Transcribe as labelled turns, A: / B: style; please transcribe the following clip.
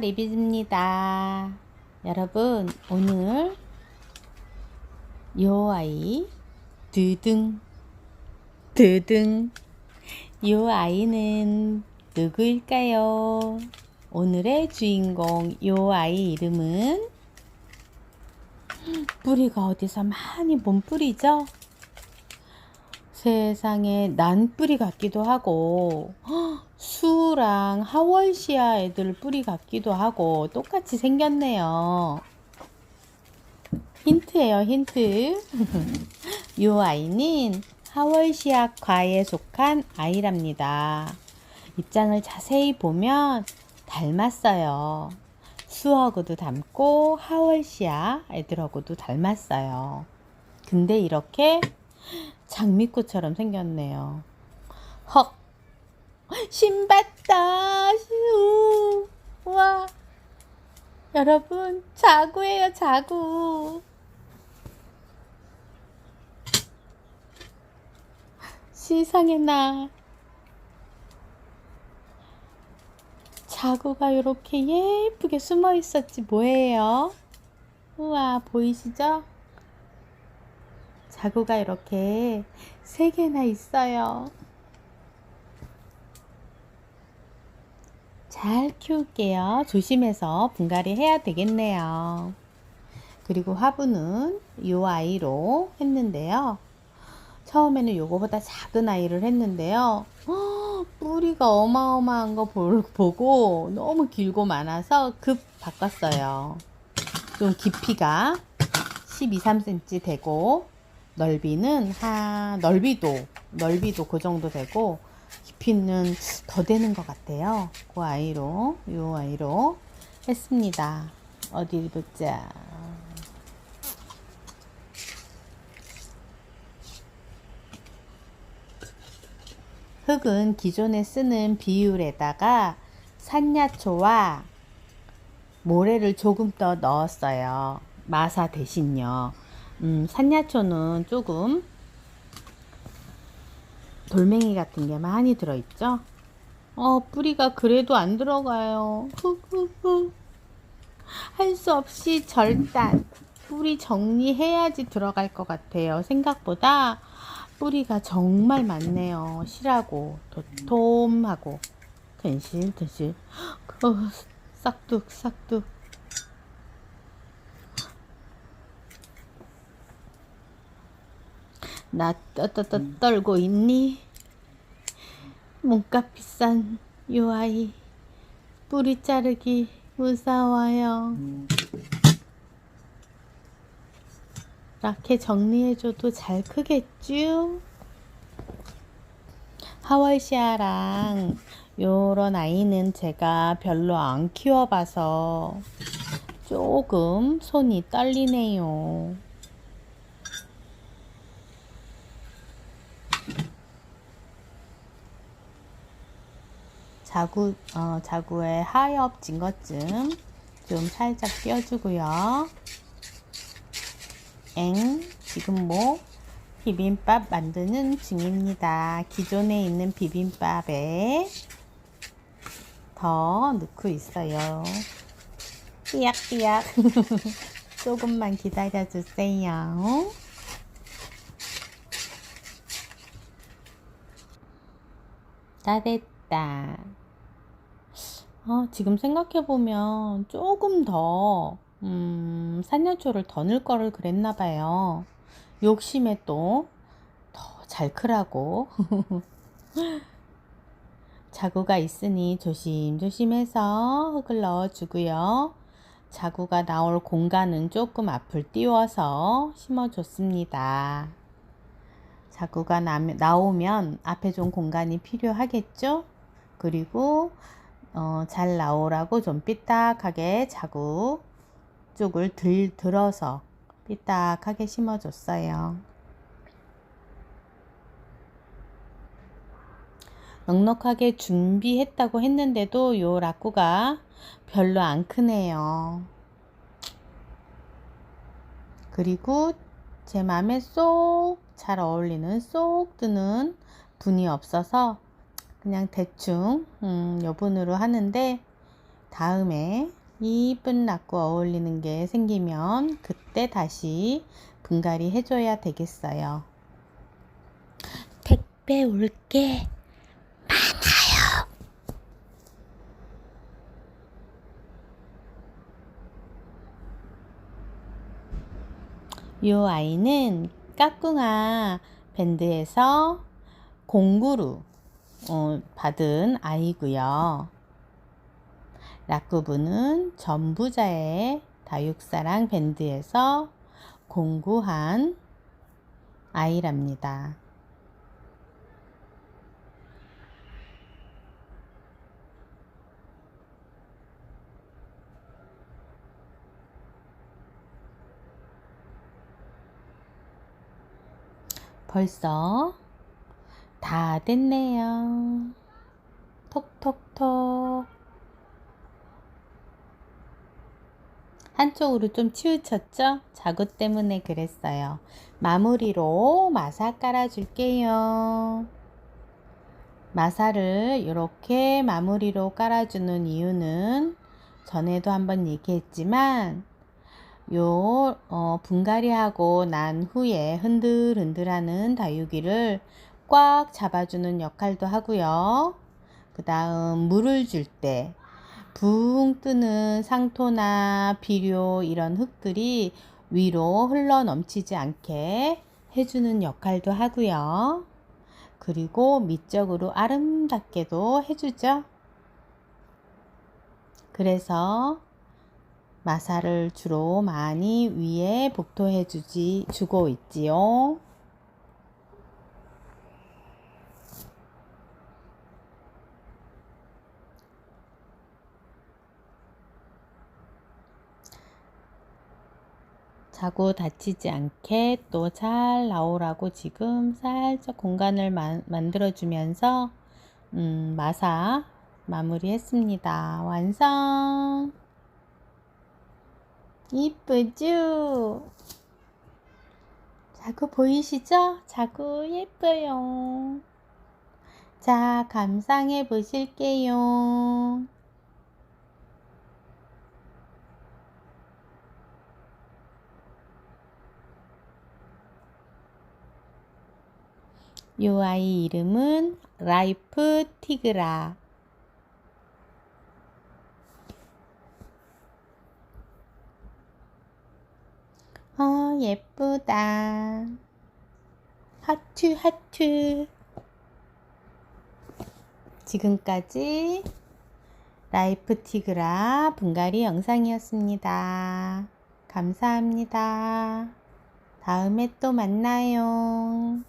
A: 리비즈입니다. 여러분, 오늘 요 아이 드등 드등 요 아이는 누구일까요? 오늘의 주인공 요 아이 이름은 뿌리가 어디서 많이 본 뿌리죠? 세상에 난 뿌리 같기도 하고 헉, 수랑 하월시아 애들 뿌리 같기도 하고 똑같이 생겼네요. 힌트예요, 힌트. 이 아이는 하월시아 과에 속한 아이랍니다. 입장을 자세히 보면 닮았어요. 수하고도 닮고 하월시아 애들하고도 닮았어요. 근데 이렇게 장미꽃처럼 생겼네요. 헉! 신봤다! 우! 와! 여러분, 자구예요, 자구. 세상에 나. 자구가 이렇게 예쁘게 숨어 있었지 뭐예요? 우와, 보이시죠? 자구가 이렇게 세 개나 있어요. 잘 키울게요. 조심해서 분갈이 해야 되겠네요. 그리고 화분은 이 아이로 했는데요. 처음에는 요거보다 작은 아이를 했는데요. 허, 뿌리가 어마어마한 거 볼- 보고 너무 길고 많아서 급 바꿨어요. 좀 깊이가 12, 3cm 되고 넓이는 한 넓이도 넓이도 그 정도 되고 깊이는 더 되는 것 같아요. 그 아이로 요 아이로 했습니다. 어디 보자. 흙은 기존에 쓰는 비율에다가 산야초와 모래를 조금 더 넣었어요. 마사 대신요. 음, 산야초는 조금 돌멩이 같은 게 많이 들어있죠? 어, 뿌리가 그래도 안 들어가요. 흑흑흑. 할 수 없이 절단. 뿌리 정리해야지 들어갈 것 같아요. 생각보다 뿌리가 정말 많네요. 실하고, 도톰하고, 튼실튼실. 어, 싹둑, 싹둑. 나 떠떠떠 떨고 있니? 몸값 비싼 요 아이 뿌리 자르기 무서워요. 이렇게 정리해줘도 잘 크겠죠? 하월시아랑 요런 아이는 제가 별로 안 키워봐서 조금 손이 떨리네요. 자구, 어, 자구의 하엽 진 것쯤 좀 살짝 띄워주고요. 엥, 지금 뭐 비빔밥 만드는 중입니다. 기존에 있는 비빔밥에 더 넣고 있어요. 삐약삐약. 조금만 기다려주세요. 다 됐다. 어, 지금 생각해보면 조금 더, 음, 산년초를 더 넣을 거를 그랬나 봐요. 욕심에 또 더 잘 크라고. 자구가 있으니 조심조심해서 흙을 넣어주고요. 자구가 나올 공간은 조금 앞을 띄워서 심어줬습니다. 자구가 나, 나오면 앞에 좀 공간이 필요하겠죠? 그리고 어, 잘 나오라고 좀 삐딱하게 자구 쪽을 들, 들어서 삐딱하게 심어줬어요. 넉넉하게 준비했다고 했는데도 요 라꾸가 별로 안 크네요. 그리고 제 맘에 쏙 잘 어울리는 쏙 드는 분이 없어서 그냥 대충 음, 여분으로 하는데 다음에 이쁜 라꾸 어울리는 게 생기면 그때 다시 분갈이 해줘야 되겠어요. 택배 올게 많아요. 요 아이는 까꿍아 밴드에서 공구루 어, 받은 아이고요. 라쿠부는 전부자의 다육사랑 밴드에서 공구한 아이랍니다. 벌써 다 됐네요. 톡톡톡. 한쪽으로 좀 치우쳤죠? 자구 때문에 그랬어요. 마무리로 마사 깔아줄게요. 마사를 이렇게 마무리로 깔아주는 이유는 전에도 한번 얘기했지만 요 어, 분갈이하고 난 후에 흔들흔들하는 다육이를 꽉 잡아주는 역할도 하고요. 그 다음 물을 줄 때 붕 뜨는 상토나 비료 이런 흙들이 위로 흘러 넘치지 않게 해주는 역할도 하고요. 그리고 밑적으로 아름답게도 해주죠. 그래서 마사를 주로 많이 위에 복토해 주지 주고 있지요. 자고 다치지 않게 또 잘 나오라고 지금 살짝 공간을 마, 만들어 주면서 음, 마사 마무리했습니다. 완성! 이쁘죠? 자구 보이시죠? 자구 예뻐요. 자, 감상해 보실게요. 요 아이 이름은 라이프 티그라. 어, 예쁘다. 하트, 하트. 지금까지 라이프 티그라 분갈이 영상이었습니다. 감사합니다. 다음에 또 만나요.